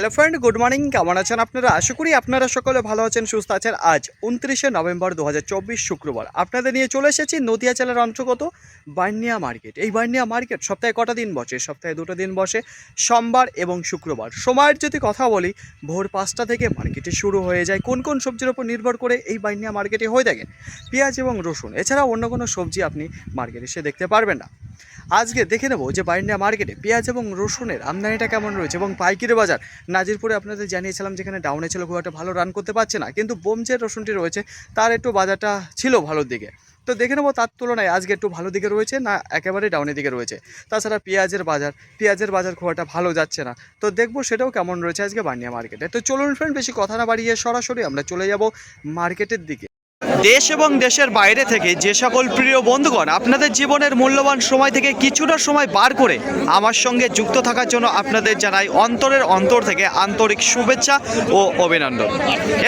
Hello friend good morning কেমন আছেন আপনারা? আশা করি আপনারা সকলে ভালো আছেন, সুস্থ আছেন। আজ উনত্রিশে নভেম্বর দু হাজার চব্বিশ শুক্রবার। আপনাদের নিয়ে চলে এসেছি নদিয়া জেলার অন্তর্গত বার্নিয়া মার্কেট। এই বার্নিয়া মার্কেট সপ্তাহে কটা দিন বসে? সপ্তাহে দুটো দিন বসে, সোমবার এবং শুক্রবার। সময়ের যদি কথা বলি, ভোর পাঁচটা থেকে মার্কেটে শুরু হয়ে যায়। কোন কোন সবজির উপর নির্ভর করে এই বার্নিয়া মার্কেটে হয়ে থাকে? পেঁয়াজ এবং রসুন। এছাড়াও অন্য কোনো সবজি আপনি মার্কেটে এসে দেখতে পারবেন না। আজকে দেখে নেব যে বাইন্ডিয়া মার্কেটে পেঁয়াজ এবং রসুনের আমদানিটা কেমন রয়েছে এবং পাইকারি বাজার। নাজিরপুরে আপনাদের জানিয়েছিলাম যেখানে ডাউনে ছিল, খুব একটা ভালো রান করতে পারছে না, কিন্তু বোম যে রসুনটি রয়েছে, তার একটু বাজারটা ছিল ভালোর দিকে। তো দেখে নেব তার তুলনায় আজকে একটু ভালো দিকে রয়েছে না একেবারে ডাউনের দিকে রয়েছে। তাছাড়া পেঁয়াজের বাজার পেঁয়াজের বাজার খুব একটা ভালো যাচ্ছে না। তো দেখব সেটাও কেমন রয়েছে আজকে বানিয়া মার্কেটে। তো চলুন ফ্রেন্ড বেশি কথা না বাড়িয়ে সরাসরি আমরা চলে যাব মার্কেটের দিকে। দেশ এবং দেশের বাইরে থেকে যে সকল প্রিয় বন্ধুগণ আপনাদের জীবনের মূল্যবান সময় থেকে কিছুটা সময় বার করে আমার সঙ্গে যুক্ত থাকার জন্য আপনাদের জানাই অন্তরের অন্তর থেকে আন্তরিক শুভেচ্ছা ও অভিনন্দন।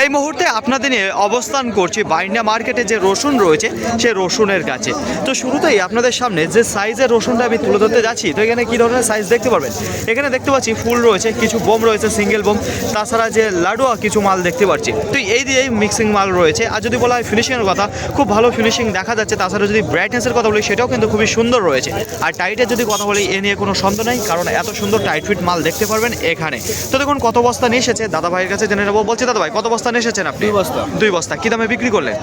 এই মুহূর্তে আপনাদের নিয়ে অবস্থান করছি বাইন্ডা মার্কেটে যে রসুন রয়েছে, সে রসুনের কাছে। তো শুরুতেই আপনাদের সামনে যে সাইজের রসুনটা আমি তুলে ধরতে যাচ্ছি, তো এখানে কী ধরনের সাইজ দেখতে পারবেন? এখানে দেখতে পাচ্ছি ফুল রয়েছে, কিছু বোম রয়েছে সিঙ্গেল বোম, তাছাড়া যে লাডুয়া কিছু মাল দেখতে পাচ্ছি। তো এই দিয়েই মিক্সিং মাল রয়েছে। আর যদি বলা হয় ফিনিশিংয়ের কথা খুব ভালো ফিনিশিং দেখা যাচ্ছে। তাছাড়া যদি ব্রাইটনেসের কথা বলি সেটাও কিন্তু খুবই সুন্দর রয়েছে। আর টাইটের যদি কথা বলি এ নিয়ে কোনো সন্দেহ নেই কারণ এত সুন্দর টাইট ফিট মাল দেখতে পারবেন এখানে। তো দেখুন কত বস্তা নিয়ে এসেছে? দাদা ভাইয়ের কাছে জেনে নেব। বলছি দাদা ভাই কত বস্তা নিয়ে এসেছেন আপনি? দুই বস্তা। দুই বস্তা। কী দামে বিক্রি করলেন?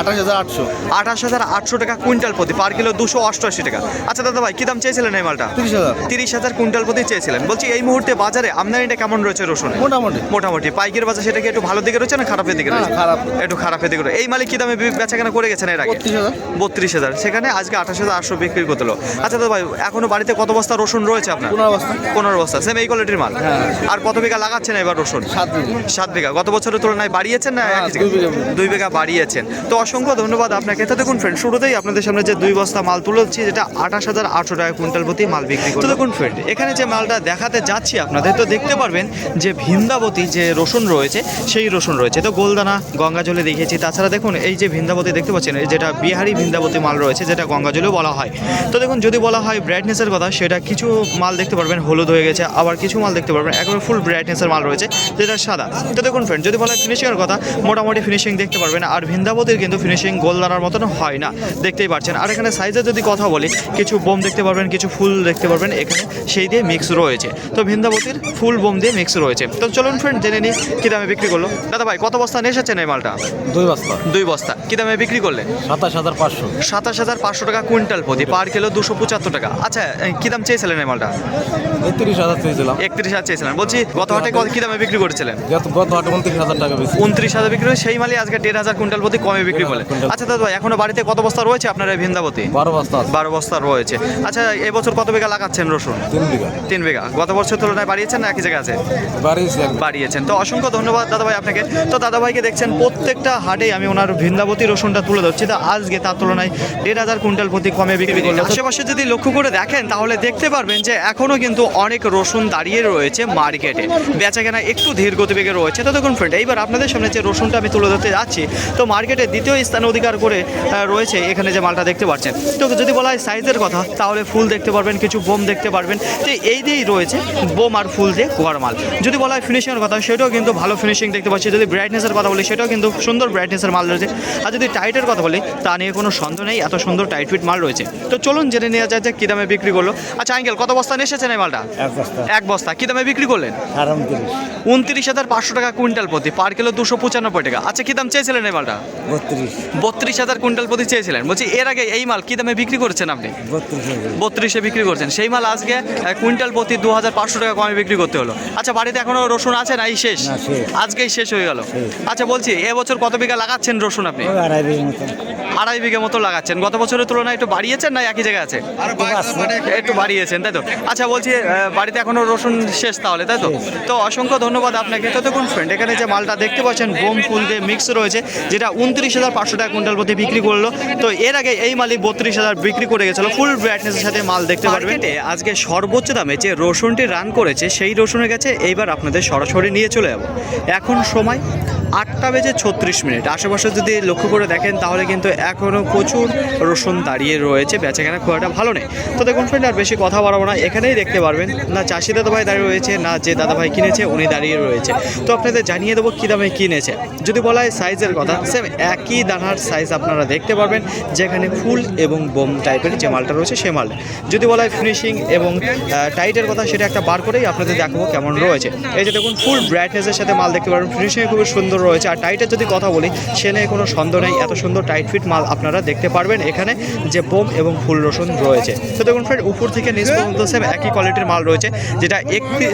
আঠাশ হাজার আটশো। আঠাশ হাজার আটশো টাকা কুইন্টাল প্রতি। পার কিলো দুশো অষ্টআশি টাকা। আচ্ছা দাদা ভাই কী দাম চেয়েছিলেন এই মালটা? তিরিশ হাজার। তিরিশ হাজার কুইন্টাল প্রতি চেয়েছিলেন। বলছি এই মুহূর্তে বাজারে আমদানিটা কেমন রয়েছে রসুন মোটামুটি। মোটামুটি। পাইকের বাজার সেটা কি একটু ভালো দিকে রয়েছে না খারাপের দিকে রয়েছে? খারাপ। একটু খারাপের দিকে রয়েছে। এই মালিক কি দামে বেচাকেনা করে গেছেন এর আগে? বত্রিশ হাজার। সেখানে আজকে আঠাশ হাজার আটশো বিক্রি করতে হলো আচ্ছা দাদা ভাই এখনও বাড়িতে কত বস্তা রসুন রয়েছে আপনার? পনেরো বস্তা। পনেরো বস্তা সেম এই কোয়ালিটির মাল? হ্যাঁ। আর কত বিঘা লাগাচ্ছেন এবার রসুন? সাত বিঘা। গত বছরের তুলনায় বাড়িয়েছেন না হ্যাঁ, দুই বিঘা। বাড়িয়েছেন। তো অসংখ্য ধন্যবাদ আপনাকে। তো দেখুন ফ্রেন্ড শুরুতেই আপনাদের সামনে যে দুই বস্তা মাল তুলেছি যেটা আঠাশ হাজার আটশো টাকা কুইন্টাল প্রতি মাল বিক্রি করে তো দেখুন ফ্রেন্ড এখানে যে মালটা দেখাতে যাচ্ছি আপনাদের তো দেখতে পারবেন যে ভিন্দাবতী যে রসুন রয়েছে সেই রসুন রয়েছে। তো গোলদানা গঙ্গাজলে দেখিয়েছি। তাছাড়া দেখুন এই যে ভিন্দাবতী দেখতে পাচ্ছেন এই যেটা বিহারি ভিন্দাবতী মাল রয়েছে যেটা গঙ্গাজলেও বলা হয়। তো দেখুন যদি বলা হয় ব্রাইটনেসের কথা সেটা কিছু মাল দেখতে পারবেন হলুদ হয়ে গেছে আবার কিছু মাল দেখতে পারবেন একেবারে ফুল ব্রাইটনেসের মাল রয়েছে যেটা সাদা। তো দেখুন ফ্রেন্ড যদি বলা হয় ফিনিশিংয়ের কথা মোটামুটি ফিনিশিং দেখতে পারবেন আর ভিন্দাবতীর কিন্তু ফিনিশিং গোলদানার মতন হয় না দেখতেই পাচ্ছেন। আর এখানে সাইজের যদি কথা বলি কিছু বোম দেখতে পারবেন কিছু ফুল দেখতে পারবেন এখানে সেই দিয়ে মিক্স রয়েছে। তো ভিন্দাবতীর ফুল বোম দিয়ে মিক্স রয়েছে। তো চলুন ফ্রেন্ড জেনে নিই কী দামে বিক্রি করল? দাদা ভাই কত বস্তা নিয়ে এসেছেন এই মালটা? দুই বস্তা। দুই বস্তা। কী দামে বিক্রি করলেন সাতাশ হাজার পাঁচশো। সাতাশ হাজার পাঁচশো টাকা কুইন্টাল প্রতি। পার কিলো দুশো পঁচাত্তর টাকা। আচ্ছা কি দাম চেয়েছিলেন এই মালটা? একত্রিশ হাজার চেয়েছিলাম। একত্রিশ হাজার চেয়েছিলেন। বলছি গত হাটে কী দামে বিক্রি করেছিলেন? গত হাটে উনত্রিশ হাজার টাকা বেশি। উনত্রিশ হাজার বিক্রি সেই মালই আজকে দেড় হাজার কুইন্টাল প্রতি কমে বিক্রি করলেন। আচ্ছা দাদা ভাই এখনও বাড়িতে কত বস্তা রয়েছে আপনার এই ভিন্দাবতী? বারো বস্তা বারো বস্তা রয়েছে। আচ্ছা এবছর কত বিঘা লাগাচ্ছেন রসুন? তিন বিঘা। তিন বিঘা। গত বছর তুলনায় বাড়িয়েছেন না একই জায়গায় আছে? বাড়িয়েছি এক বাড়িয়েছেন। তো অসংখ্য ধন্যবাদ দাদা ভাই আপনাকে। তো দাদা ভাইকে দেখছেন প্রত্যেকটা হাটেই আমি ওনার ভিন্দাবতী রসুনটা তুলে ধরছি। তো আজকে তার তুলনায় দেড় হাজার কুইন্টাল প্রতি কমে বিক্রি করলেন আশেপাশে যদি লক্ষ্য করে দেখেন তাহলে দেখতে পারবেন যে এখনও কিন্তু অনেক রসুন দাঁড়িয়ে রয়েছে মার্কেটে। বেচা কেনা একটু ধীর গতিবেগে রয়েছে। তো দেখুন ফ্রেন্ড এইবার আপনাদের সামনে যে রসুনটা আমি তুলে ধরতে যাচ্ছি তো মার্কেটে দ্বিতীয় স্থান অধিকার করে রয়েছে এখানে যে মালটা দেখতে পাচ্ছেন। তো যদি বলা হয় সাইজের কথা তাহলে ফুল দেখতে পারবেন কিছু বোম দেখতে পারবেন। তো এই দিয়েই রয়েছে বোম আর ফুল দিয়ে গোয়ার মাল। যদি বলা হয় ফিনিশিংয়ের কথা সেটাও কিন্তু ভালো ফিনিশিং দেখতে পাচ্ছি। যদি ব্রাইটনেসের কথা বলি সেটাও কিন্তু সুন্দর ব্রাইটনেসের মাল রয়েছে। আর যদি টাইটের কথা বলি তা নিয়ে কোনো সন্দেহ নেই এত সুন্দর টাইট ফিট মাল রয়েছে। তো চলুন জেনে নেওয়া যায় যে কী দামে বিক্রি করল। আচ্ছা আঙ্কেল কত বস্তা নিয়ে এসেছেন এই মালটা? এক বস্তা। কী দামে বিক্রি করলেন? উনত্রিশ হাজার পাঁচশো টাকা কুইন্টাল প্রতি। পার কিলো দুশো পঁচানব্বই টাকা। আচ্ছা কী দাম চেয়েছিলেন এই মালটা? বত্রিশ। হাজার কুইন্টাল প্রতি চেয়েছিলেন। বলছি এর আগে এই মাল কী দামে বিক্রি করেছেন আপনি? বত্রিশে বিক্রি করছেন। সেই মাল আজকে কুইন্টাল প্রতি দু হাজার পাঁচশো টাকা কমে বিক্রি করতে হলো। আচ্ছা বাড়িতে এখনও রসুন আছে না? এই শেষ? শেষ। আজকেই শেষ হয়ে গেল। আচ্ছা বলছি এবছর কত বিঘা লাগাচ্ছেন রসুন? আপনি। আড়াই বিঘের মতো। আড়াই বিঘা মতো লাগাচ্ছেন। গত বছরের তুলনায় একটু বাড়িয়েছেন না একই জায়গায় আছে? একটু বাড়িয়েছেন তাই তো? আচ্ছা বলছি বাড়িতে এখনও রসুন শেষ তাহলে তাই তো? তো অসংখ্য ধন্যবাদ আপনাকে। তো দেখুন ফ্রেন্ড এখানে যে মালটা দেখতে পাচ্ছেন বোম ফুল দিয়ে মিক্স রয়েছে যেটা উনত্রিশ হাজার পাঁচশো টাকা কুইন্টাল প্রতি বিক্রি করল। তো এর আগে এই মালিক বত্রিশ হাজার বিক্রি করে গেছিল ফুল ব্রাইটনেসের সাথে মাল দেখতে পারবেন। আজকে সর্বোচ্চ দামে যে রসুনটি রান করেছে সেই রসুনের কাছে এইবার আপনাদের সরাসরি নিয়ে চলে যাব। এখন সময় আটটা বেজে ছত্রিশ মিনিট। আশেপাশে যদি লক্ষ্য করে দেখেন, তাহলে কিন্তু এখনও প্রচুর রসুন দাঁড়িয়ে রয়েছে। বেচাকেনা খুব একটা ভালো নেই। তো দেখুন ফ্রেন্ড আর বেশি কথা বাড়াবো না। এখানেই দেখতে পারবেন, না চাষি দাদা ভাই দাঁড়িয়ে রয়েছে, না যে দাদা ভাই কিনেছে, উনি দাঁড়িয়ে রয়েছে। তো আপনাদের জানিয়ে দেবো কী দামে কিনেছে। যদি বলা হয় সাইজের কথা সেম একই দানার সাইজ আপনারা দেখতে পারবেন, যেখানে ফুল এবং বোম টাইপের যে মালটা রয়েছে, সে মাল। যদি বলা হয় ফিনিশিং এবং টাইটের কথা, সেটা একটা বার করেই আপনাদের দেখাবো কেমন রয়েছে। এই যে দেখুন ফুল ব্রাইটনেসের সাথে মাল দেখতে পারবেন। ফিনিশিং খুবই সুন্দর রয়েছে। আর টাইটের যদি কথা বলি, সে নিয়ে কোনো সন্দেহ নেই। এত সুন্দর টাইট ফিট মাল আপনারা দেখতে পারবেন এখানে যে বোম এবং ফুল রসুন রয়েছে। তো দেখুন ফ্রেন্ড উপর থেকে নিচ পর্যন্ত সেম একই কোয়ালিটির মাল রয়েছে, যেটা একত্রিশ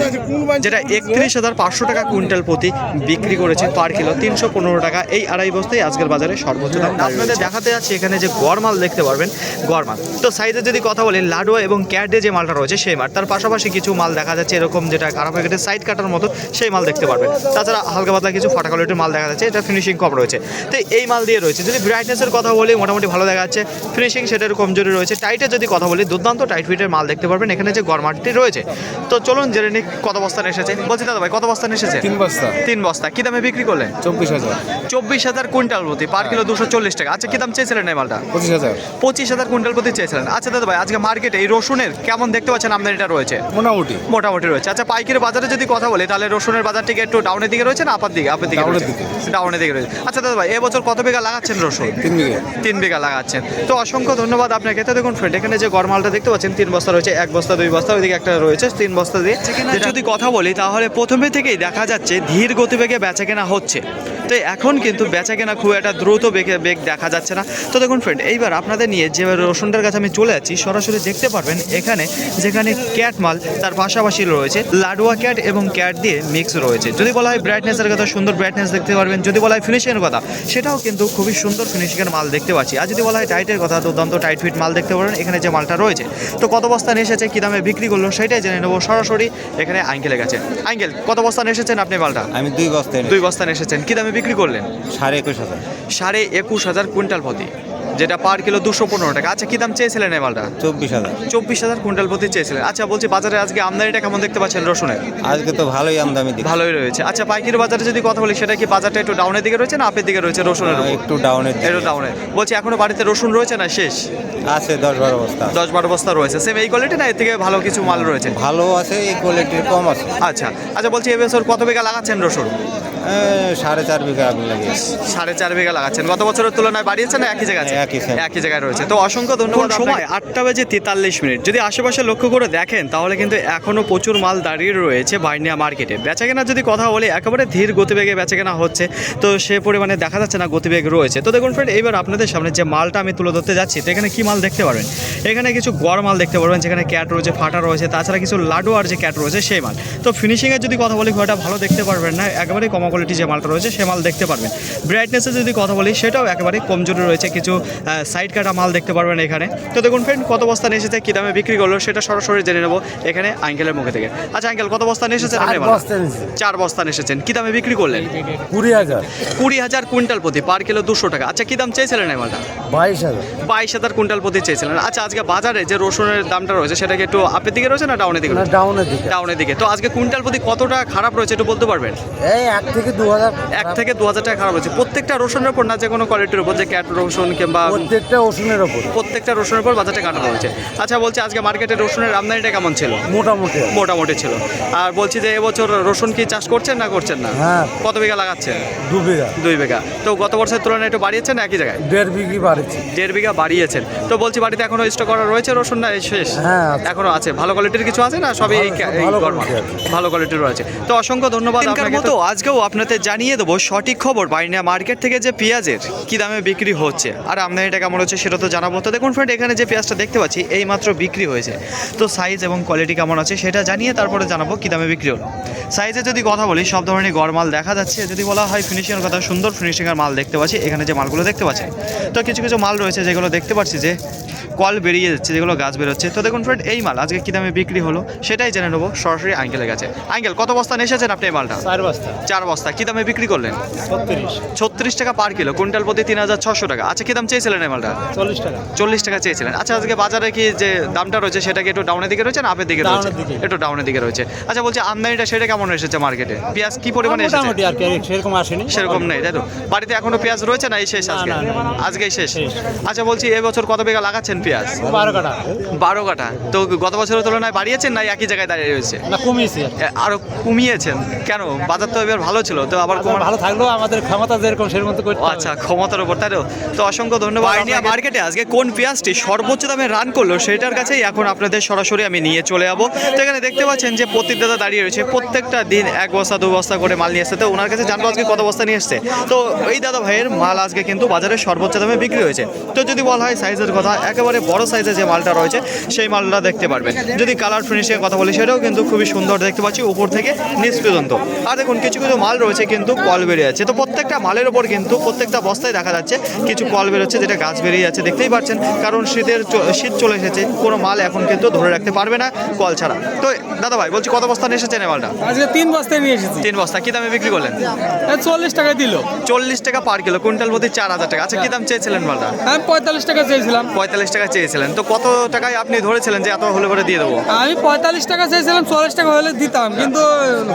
যেটা একত্রিশ হাজার পাঁচশো টাকা কুইন্টাল প্রতি বিক্রি করেছে পার কিলো তিনশো পনেরো টাকা। এই আড়াই বস্তায় আজকের বাজারে সর্বোচ্চ দাম। আপনাদের দেখাতে যাচ্ছে এখানে যে গড় মাল দেখতে পারবেন, গড় মাল। তো সাইজে যদি কথা বলেন লাডুয়া এবং ক্যাটে যে মালটা রয়েছে, সেই মাল। তার পাশাপাশি কিছু মাল দেখা যাচ্ছে, এরকম যেটা খারাপ হয়ে গেছে সাইড কাটার মতো, সেই মাল দেখতে পারবেন। তাছাড়া হালকা পাতলা কিছু ফাটা কোয়ালিটির মাল দেখা যাচ্ছে এটা ফিনিশিং কম রয়েছে। তো এই মাল দিয়ে রয়েছে। যদি ব্রাইটনেসের কথা বলি মোটামুটি ভালো দেখা যাচ্ছে। ফিনিশিং সেটার কমজোরি রয়েছে। টাইটের যদি কথা বলি দুর্দান্ত টাইট ফিটের মাল দেখতে পারবেন। এখানে যে গরমাটি রয়েছে। তো চলুন জেনে নিই কত বস্তান এসেছে। বলছি দাদা ভাই কত বস্তান এসেছে? তিন বস্তা। তিন বস্তা। কি দামে বিক্রি করলেন? চব্বিশ হাজার। চব্বিশ হাজার কুইন্টাল প্রতি। পার কিলো দুশো চল্লিশ টাকা। আচ্ছা কি দাম চেয়েছিলেন এই মালটা? পঁচিশ হাজার। পঁচিশ হাজার কুইন্টাল প্রতি চেয়েছিলেন। আচ্ছা দাদা ভাই আজকে মার্কেটে এই রসুনের কেমন দেখতে পাচ্ছেন? আমদানিটা রয়েছে। মোটামুটি। মোটামুটি রয়েছে। আচ্ছা পাইকারি বাজারে যদি কথা বলি তাহলে রসুনের বাজার থেকে একটু ডাউনের দিকে রয়েছে না আপার দিকে আপের দিকে? দিকে। ডাউনের দিকে রয়েছে। আচ্ছা দাদা ভাই এবছর কত বিঘা লাগাচ্ছেন রসুন? তিন বিঘা। তিন বিঘা লাগাচ্ছেন। তো অসংখ্য ধন্যবাদ আপনাকে। তো দেখুন ফ্রেন্ড এখানে যে গরমালটা দেখতে পাচ্ছেন তিন বস্তা রয়েছে এক বস্তা দুই বস্তা ওইদিকে একটা রয়েছে তিন বস্তা দিয়ে। যদি কথা বলি তাহলে প্রথমে থেকেই দেখা যাচ্ছে ধীর গতিবেগে বেচা কেনা হচ্ছে। তো এখন কিন্তু বেচা কেনা খুব একটা দ্রুত বেগে বেগ দেখা যাচ্ছে না। তো দেখুন ফ্রেন্ড এইবার আপনাদের নিয়ে যে রসুনটার কাছে আমি চলে যাচ্ছি সরাসরি দেখতে পারবেন এখানে যেখানে ক্যাট মাল তার পাশাপাশি রয়েছে লাডুয়া ক্যাট এবং ক্যাট দিয়ে মিক্স রয়েছে। যদি বলা হয় ব্রাইটনেসের কথা সুন্দর ব্রাইটনেস দেখতে পারবেন। যদি বলা হয় ফিনিশিংয়ের কথা সেটাও কিন্তু খুবই সুন্দর ফিনিশিংয়ের মাল দেখতে পাচ্ছি। আর যদি বলা হয় টাইটের কথা দুর্দান্ত টাইট ফিট মাল দেখতে পারেন এখানে যে মালটা রয়েছে। তো কত বস্তান এসেছে কী দামে বিক্রি করল সেটাই জেনে নেব সরাসরি। এখানে আঙ্কেলের কাছে। আঙ্কেল কত বস্তান এসেছেন আপনি মালটা? আমি দুই বস্তায় দুই বস্তান এসেছেন। কী দামে বিক্রি করলেন? সাড়ে একুশ হাজার। সাড়ে একুশ হাজার কুইন্টাল প্রতি। যেটা পার কিলো দুশো পনেরো টাকা। আচ্ছা কী দাম চেয়েছিলেন এই মালটা? চব্বিশ হাজার। চব্বিশ হাজার কুইন্টাল প্রতি চেয়েছিলেন। আচ্ছা বলছি বাজারে আজকে আমদানিটা কেমন দেখতে পাচ্ছেন রসুনের? আজকে তো ভালোই আমদানি ভালোই রয়েছে। আচ্ছা পাইকারি বাজারে যদি কথা বলি সেটা কি বাজারটা একটু ডাউনের দিকে রয়েছে না আপের দিকে রয়েছে রসুনের একটু ডাউনের। একটু ডাউনে বলছি এখনও বাড়িতে রসুন রয়েছে না শেষ? আছে দশ বারো বস্তা দশ বারো বস্তা রয়েছে। সেম এই কোয়ালিটি না এর থেকে ভালো কিছু মাল রয়েছে? ভালো আছে এই কোয়ালিটির কম আছে। আচ্ছা আচ্ছা বলছি এবছর কত বিঘা লাগাচ্ছেন রসুন? সাড়ে চার বিঘা লাগিয়েছি। সাড়ে চার বিঘা লাগাচ্ছেন। গত বছরের তুলনায় বাড়িয়েছে না একই জায়গায়? একই। একই জায়গায় রয়েছে। তো অসংখ্য ধন্যবাদ সময়? আটটা বেজে তেতাল্লিশ মিনিট। যদি আশেপাশে লক্ষ্য করে দেখেন তাহলে কিন্তু এখনও প্রচুর মাল দাঁড়িয়ে রয়েছে বাইনিয়া মার্কেটে। বেচাকেনা যদি কথা বলি একেবারে ধীর গতিবেগে বেচাকেনা হচ্ছে। তো সে পরিমাণে দেখা যাচ্ছে না গতিবেগ রয়েছে। তো দেখুন ফ্রেন্ড এইবার আপনাদের সামনে যে মালটা আমি তুলে ধরতে যাচ্ছি তো এখানে কি মাল দেখতে পারবেন? এখানে কিছু গড় মাল দেখতে পারবেন যেখানে ক্যাট রয়েছে ফাটা রয়েছে তাছাড়া কিছু লাডু আর যে ক্যাট রয়েছে সেই মাল। তো ফিনিশিংয়ের যদি কথা বলি খুব ভালো দেখতে পারবেন না। একেবারে কমা কোয়ালিটি যে মালটা রয়েছে সে মাল দেখতে পারবেন। ব্রাইটনেসের যদি কথা বলি সেটাও একেবারে কমজোরি রয়েছে। কিছু সাইড কাটা মাল দেখতে পারবেন এখানে। তো দেখুন ফ্রেন্ড কত বস্তা নিয়ে এসেছে কী দামে বিক্রি করল সেটা সরাসরি জেনে নেব এখানে আঙ্কেলের মুখে থেকে। আচ্ছা আঙ্কেল কত বস্তা নিয়ে এসেছেন বস্তা চার বস্তা নিয়ে এসেছেন কী দামে বিক্রি করলেন? কুড়ি হাজার। কুড়ি হাজার কুইন্টাল প্রতি পার কিলো দুশো টাকা। আচ্ছা কী দাম চেয়েছিলেন এই মালটা? বাইশ হাজার। বাইশ হাজার কুইন্টাল প্রতি চেয়েছিলেন। আচ্ছা আজকে বাজারে যে রসুনের দামটা রয়েছে সেটা কি একটু আপের দিকে রয়েছে না ডাউনের দিকে ডাউনের দিকে। ডাউনের দিকে। তো আজকে কুইন্টাল প্রতি কতটা খারাপ রয়েছে একটু বলতে পারবেন? এই এক থেকে দু হাজার এক থেকে দু হাজার টাকা খারাপ হচ্ছে প্রত্যেকটা রসুনের উপর না যে কোনো কোয়ালিটির উপর যে ক্যাট রসুন কিংবা প্রত্যেকটা ওষুধের ওপর। প্রত্যেকটা রসুনের উপর বাজারটা কাটানো হয়েছে। আচ্ছা বলছি আজকে মার্কেটে রসুনের আমদানিটা কেমন ছিল? মোটামুটি। মোটামুটি ছিল। আর বলছি যে এবছর রসুন কি চাষ করছেন না করছেন না? হ্যাঁ। কত বিঘা লাগাচ্ছেন? দু বিঘা। দুই বিঘা। তো গত বছরের তুলনায় একটু বাড়িয়েছেন না একই জায়গায়? দেড় বিঘি বাড়েছি দেড় বিঘা বাড়িয়েছেন। তো বলছি বাড়িতে এখনও স্টক করা রয়েছে রসুন না শেষ? হ্যাঁ, এখনও আছে। ভালো কোয়ালিটির কিছু আছে না সবই এই ভালো-। কোয়ালিটির রয়েছে। তো অসংখ্য ধন্যবাদ আপনাকে মতো আজকেও আপনাদের জানিয়ে দেবো সঠিক খবর। বাইনিয়া মার্কেট থেকে যে পেঁয়াজের কি দামে বিক্রি হচ্ছে। আর আমদানিটা কেমন হচ্ছে সেটা তো জানাব। তো দেখুন ফ্রেন্ড এখানে যে পেঁয়াজটা দেখতে পাচ্ছি এই মাত্র বিক্রি হয়েছে। তো সাইজ এবং কোয়ালিটি কেমন আছে সেটা জানিয়ে তারপরে জানাব কী দামে বিক্রি হলো। সাইজে যদি কথা বলি সব ধরনের গড় মাল দেখা যাচ্ছে। যদি বলা হয় ফিনিশিংয়ের কথা সুন্দর ফিনিশিংয়ের মাল দেখতে পাচ্ছি। এখানে যে মালগুলো দেখতে পাচ্ছি তো কিছু কিছু মাল রয়েছে যেগুলো দেখতে পাচ্ছি যে কল বেরিয়ে যাচ্ছে যেগুলো গাছ বেরোচ্ছে। তো দেখুন ফ্রেন্ড এই মাল আজকে কী দামে বিক্রি হলো সেটাই জেনে নেব সরাসরি আঙ্কেলের কাছে। আঙ্কেল কত বস্তা নিয়ে এসেছেন আপনি এই মালটা? চার বস্তা। চার বস্তা কী দামে বিক্রি করলেন? ছত্রিশ। ছত্রিশ টাকা পার কিলো কুইন্টাল প্রতি তিন হাজার ছশো টাকা। আচ্ছা কী দাম চেয়েছিলেন এই মালটা? চল্লিশ টাকা। চল্লিশ টাকা চেয়েছিলেন। আচ্ছা আজকে বাজারে কি যে দামটা রয়েছে সেটা কি একটু ডাউনের দিকে রয়েছে না আপের দিকে রয়েছে। একটু ডাউনের দিকে রয়েছে। আচ্ছা বলছি আমদানিটা সেটা কেমন এসেছে মার্কেটে পেঁয়াজ কি পরিমাণে এসেছে? সেরকম আসেনি। সেরকম নেই তাই তো? বাড়িতে এখনও পেঁয়াজ রয়েছে না এই শেষ আজকে? আজকেই শেষ। আচ্ছা বলছি এবছর কত বিঘা লাগাচ্ছেন পেঁয়াজ? বারো কাটা বারো কাটা তো গত বছরের তুলনায় বাড়িয়েছেন না একই জায়গায় দাঁড়িয়ে রয়েছে? না কমিয়েছি আর কমিয়েছেন? কেন? বাজার তো এবার ভালো ছিল তো আবার ভালো থাকলেও আমাদের ক্ষমতা যেরকম সেরকম তো। আচ্ছা ক্ষমতার উপর তাই? তো অসংখ্য ধন্যবাদ আইনিয়া মার্কেটে। আজকে কোন পেঁয়াজটি সর্বোচ্চ দামে রান করল সেটার কাছেই এখন আপনাদের সরাসরি আমি নিয়ে চলে যাব। তো এখানে দেখতে পাচ্ছেন যে প্রত্যেক দাদা দাঁড়িয়ে রয়েছে। প্রত্যেকটা দিন এক বস্তা দু বস্তা করে মাল নিয়ে এসছে। তো ওনার কাছে জানব আজকে কত বস্তা নিয়ে এসছে। তো এই দাদা ভাইয়ের মাল আজকে কিন্তু বাজারে সর্বোচ্চ দামে বিক্রি হয়েছে। তো যদি বলা হয় সাইজের কথা একেবারে বড় সাইজের যে মালটা রয়েছে সেই মালটা দেখতে পারবেন। যদি কালার ফিনিশিংয়ের কথা বলি সেটাও কিন্তু খুবই সুন্দর দেখতে পাচ্ছি উপর থেকে নিচ পর্যন্ত। আর দেখুন কিছু কিছু মাল রয়েছে কিন্তু কল বেরিয়ে যাচ্ছে। তো প্রত্যেকটা মালের ওপর কিন্তু প্রত্যেকটা বস্তায় দেখা যাচ্ছে কিছু কল বেরোচ্ছে। যেটা গাছ বেরিয়ে যাচ্ছে দেখতেই পাচ্ছেন কারণ শীতের শীত চলে এসেছে কোনো মাল এখন কিন্তু ধরে রাখতে পারবে না কল ছাড়া। তো দাদা ভাই বলছি কত বস্তা নিয়ে এসেছেন এই মালটা? আজকে তিন বস্তায় নিয়ে এসেছি। তিন বস্তা কি দামে বিক্রি করলেন? চল্লিশ টাকায় দিল। চল্লিশ টাকা পার কিলো কুইন্টাল প্রতি চার হাজার টাকা। আচ্ছা কি দাম চেয়েছিলেন মালটা? আমি পঁয়তাল্লিশ টাকা চেয়েছিলাম। পঁয়তাল্লিশ টাকা চেয়েছিলেন। তো কত টাকায় আপনি ধরেছিলেন যে এত হলে করে দিয়ে দেবো? আমি পঁয়তাল্লিশ টাকা চেয়েছিলাম চল্লিশ টাকা হলে দিতাম কিন্তু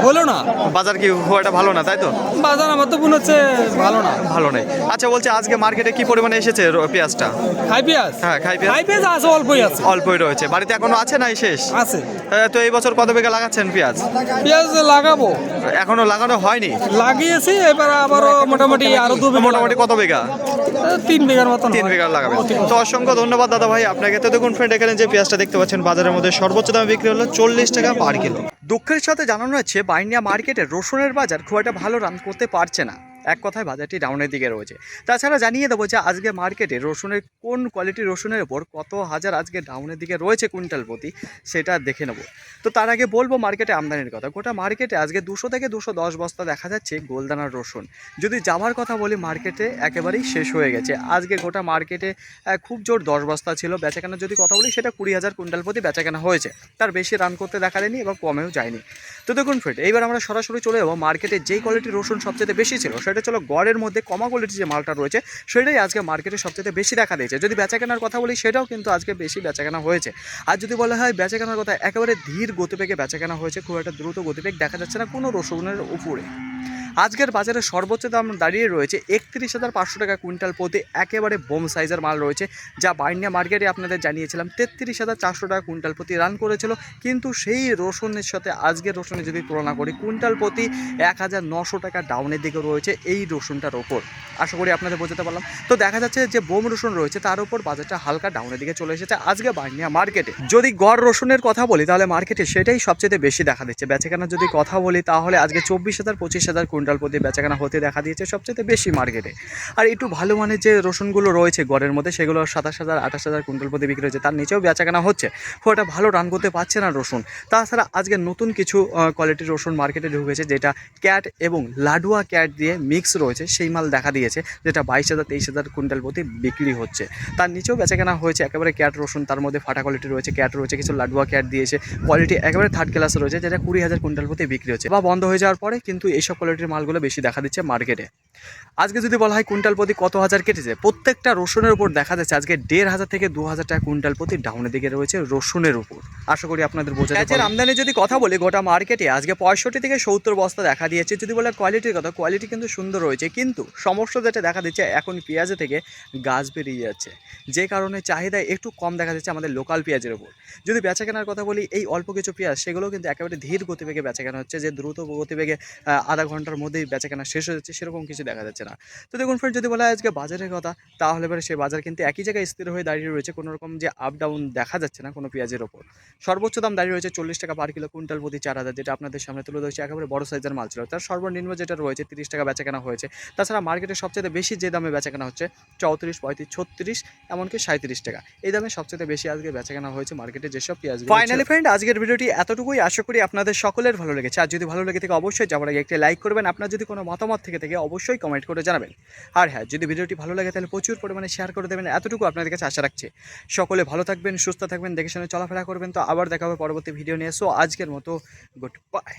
হলো না। বাজার কি খুব একটা ভালো না তাই তো? বাজার আমার তো মনে হচ্ছে ভালো না। ভালো নেই। আচ্ছা বলছি আজকে মার্কেটে কি পরিমাণে এসেছে পেঁয়াজটা? খাই পেঁয়াজ? হ্যাঁ খাই পেঁয়াজ। খাই পেঁয়াজ আছে অল্পই আছে। অল্পই রয়েছে। বাড়িতে এখনও আছে নাই শেষ? আছে। তো এই বছর কত বিঘা লাগাচ্ছেন পেঁয়াজ? পেঁয়াজ লাগাবো। এখনও লাগানো হয়নি? লাগিয়েছি এবার আবারও মোটামুটি আরও দু মোটামুটি কত বিঘা? তিন বিঘার মতন তিন। বিঘা লাগাবেন। তো অসংখ্য ধন্যবাদ দাদা ভাই আপনাকে তো দেখুন ফ্রেন্ড এখানে যে পেঁয়াজটা দেখতে পাচ্ছেন বাজারের মধ্যে সর্বোচ্চ দামে বিক্রি হলো চল্লিশ টাকা পার কিলো দুঃখের সাথে জানানো হচ্ছে বাইনিয়া মার্কেটে রসুনের বাজার খুব একটা ভালো রান করতে পারছে না। এক কথায় বাজারটি ডাউনের দিকে রয়েছে। তাছাড়া জানিয়ে দেবো যে আজকে মার্কেটে রসুনের, কোন কোয়ালিটির রসুনের ওপর কত হাজার আজকে ডাউনের দিকে রয়েছে কুইন্টাল প্রতি, সেটা দেখে নেব। তো তার আগে বলব মার্কেটে আমদানির কথা। গোটা মার্কেটে আজকে দুশো থেকে দুশো দশ বস্তা দেখা যাচ্ছে গোলদানার রসুন। যদি যাওয়ার কথা বলি মার্কেটে একেবারেই শেষ হয়ে গেছে। আজকে গোটা মার্কেটে খুব জোর দশ বস্তা ছিল। বেচাকেনা যদি কথা বলি, সেটা কুড়ি হাজার কুইন্টাল প্রতি বেচাকেনা হয়েছে। তার বেশি রান করতে দেখা যায়নি এবং কমেও যায়নি। তো দেখুন ফ্রেন্ড এইবার আমরা সরাসরি চলে যাব। মার্কেটে যেই কোয়ালিটির রসুন সবচেয়ে বেশি ছিল সেটা ছিল গড়ের মধ্যে কমা কোয়ালিটির যে মালটা রয়েছে, সেটাই আজকে মার্কেটে সবচেয়ে বেশি দেখা দিয়েছে। যদি বেচাকেনার কথা বলি, সেটাও কিন্তু আজকে বেশি বেচাকেনা হয়েছে। আর যদি বলা হয় বেচাকেনার কথা, একেবারে ধীর গতিবেগে বেচাকেনা হয়েছে, খুব একটা দ্রুত গতিবেগ দেখা যাচ্ছে না কোনো রসগুনের উপরে। আজকের বাজারে সর্বোচ্চ দাম দাঁড়িয়ে রয়েছে একত্রিশ হাজার পাঁচশো টাকা কুইন্টাল প্রতি। একেবারে বোম সাইজের মাল রয়েছে, যা বাইন্ডিয়া মার্কেটে আপনাদের জানিয়েছিলাম, তেত্রিশ হাজার চারশো টাকা কুইন্টাল প্রতি রান করেছিল। কিন্তু সেই রসুনের সাথে আজকের রসুনের যদি তুলনা করি, কুইন্টাল প্রতি এক হাজার নশো টাকা ডাউনের দিকে রয়েছে এই রসুনটার ওপর। আশা করি আপনাদের বোঝাতে পারলাম। তো দেখা যাচ্ছে যে বোম রসুন রয়েছে, তার উপর বাজারটা হালকা ডাউনের দিকে চলে এসেছে আজকে বাইন্ডিয়া মার্কেটে। যদি গড় রসুনের কথা বলি, তাহলে মার্কেটে সেটাই সবচেয়ে বেশি দেখা দিচ্ছে। বেচাকেনার যদি কথা বলি, তাহলে আজকে চব্বিশ হাজার, পঁচিশ হাজার কুইন্টাল প্রতি বেচাকেনা হতে দেখা দিয়েছে সবচেয়ে বেশি মার্কেটে আর একটু ভালো মানের যে রসুনগুলো রয়েছে গড়ের মধ্যে, সেগুলো সাতাশ হাজার, আঠাশ হাজার কুইন্টাল প্রতি বিক্রি হচ্ছে তার নিচেও বেচাকেনা হচ্ছে। খুব একটা ভালো রান করতে পারছে না রসুন। তাছাড়া আজকে নতুন কিছু কোয়ালিটির রসুন মার্কেটে ঢুকেছে, যেটা ক্যাট এবং লাডুয়া ক্যাট দিয়ে মিক্স রয়েছে, সেই মাল দেখা দিয়েছে, যেটা বাইশ হাজার, তেইশ হাজার কুইন্টাল প্রতি বিক্রি হচ্ছে। তার নিচেও বেচাকেনা হয়েছে, একেবারে ক্যাট রসুন, তার মধ্যে ফাটা কোয়ালিটি রয়েছে ক্যাট রয়েছে, কিছু লাডুয়া ক্যাট দিয়েছে কোয়ালিটি একেবারে থার্ড ক্লাস রয়েছে, যেটা কুড়ি হাজার কুইন্টাল প্রতি বিক্রি হচ্ছে। বা বন্ধ হয়ে যাওয়ার পরে কিন্তু এইসব কোয়ালিটির মালগুলো বেশি দেখা দিচ্ছে মার্কেটে আজকে যদি বলা হয় কুইন্টাল প্রতি কত হাজার কেটেছে প্রত্যেকটা রসুনের উপর দেখা যাচ্ছে আজকে দেড় হাজার থেকে দু হাজার টাকা কুইন্টাল প্রতি ডাউনের দিকে রয়েছে রসুনের উপর। আশা করি আপনাদের বোঝা পেরেছি। আমদানি যদি কথা বলি গোটা মার্কেটে আজকে পঁয়ষট্টি থেকে সত্তর বস্তা দেখা দিয়েছে। যদি বলে কোয়ালিটির কথা কোয়ালিটি কিন্তু সুন্দর রয়েছে কিন্তু সমস্যা যেটা দেখা দিচ্ছে এখন পেঁয়াজে থেকে গাছ বেরিয়ে যাচ্ছে। যে কারণে চাহিদা একটু কম দেখা যাচ্ছে আমাদের লোকাল পেঁয়াজের উপর। যদি বেচা কেনার কথা বলি এই অল্প কিছু পেঁয়াজ সেগুলো কিন্তু একেবারে ধীর গতিবেগে বেচা কেনা হচ্ছে। যে দ্রুত গতিবেগে আধা ঘণ্টার মধ্যেই বেচা কেনা শেষ হয়ে যাচ্ছে সেরকম কিছু দেখা যাচ্ছে না। তো দেখুন ফ্রেন্ড যদি বলা হয় আজকে বাজারের কথা, তাহলে এবারে সেই বাজার কিন্তু একই জায়গায় স্থির হয়ে দাঁড়িয়ে রয়েছে। কোনো রকম যে আপ ডাউন দেখা যাচ্ছে না কোনো পেঁয়াজের ওপর। সর্বোচ্চ দাম দাঁড়িয়ে রয়েছে চল্লিশ টাকা পার কিলো কুইন্টাল প্রতি চার হাজার, যেটা আপনাদের সামনে তুলে ধরেছে একেবারে বড় সাইজের মাল ছিল। তার সর্বনিম্ন যেটা রয়েছে তিরিশ টাকা বেচা কেনা হয়েছে। তাছাড়া মার্কেটে সবচেয়ে বেশি যে দামে বেচা কেনা হচ্ছে, চৌত্রিশ, পঁয়ত্রিশ, ছত্রিশ, এমনকি সাঁত্রিশ টাকা। এই দামে সবচেয়ে বেশি আজকে বেচা কেনা হয়েছে মার্কেটে যেসব পেঁয়াজ ফাইনালি ফ্রেন্ড আজকের ভিডিওটি এতটুকুই। আশা করি আপনাদের সকলের ভালো লেগেছে। আর যদি ভালো লেগে থাকে, অবশ্যই যাওয়ার আগে একটি লাইক করবেন। আপনার যদি কোনো মতামত থেকে থাকে অবশ্যই কমেন্ট করে জানাবেন। আর হ্যাঁ যদি ভিডিওটি ভালো লাগে তাহলে প্রচুর পরিমাণে শেয়ার করে দেবেন। এতটুকু আপনাদের কাছে আশা রাখছে। সকলে ভালো থাকবেন, সুস্থ থাকবেন, দেখে শুনে চলাফেরা করবেন। তো আবার দেখা হবে পরবর্তী ভিডিও নিয়ে। সো আজকের মতো গুড বাই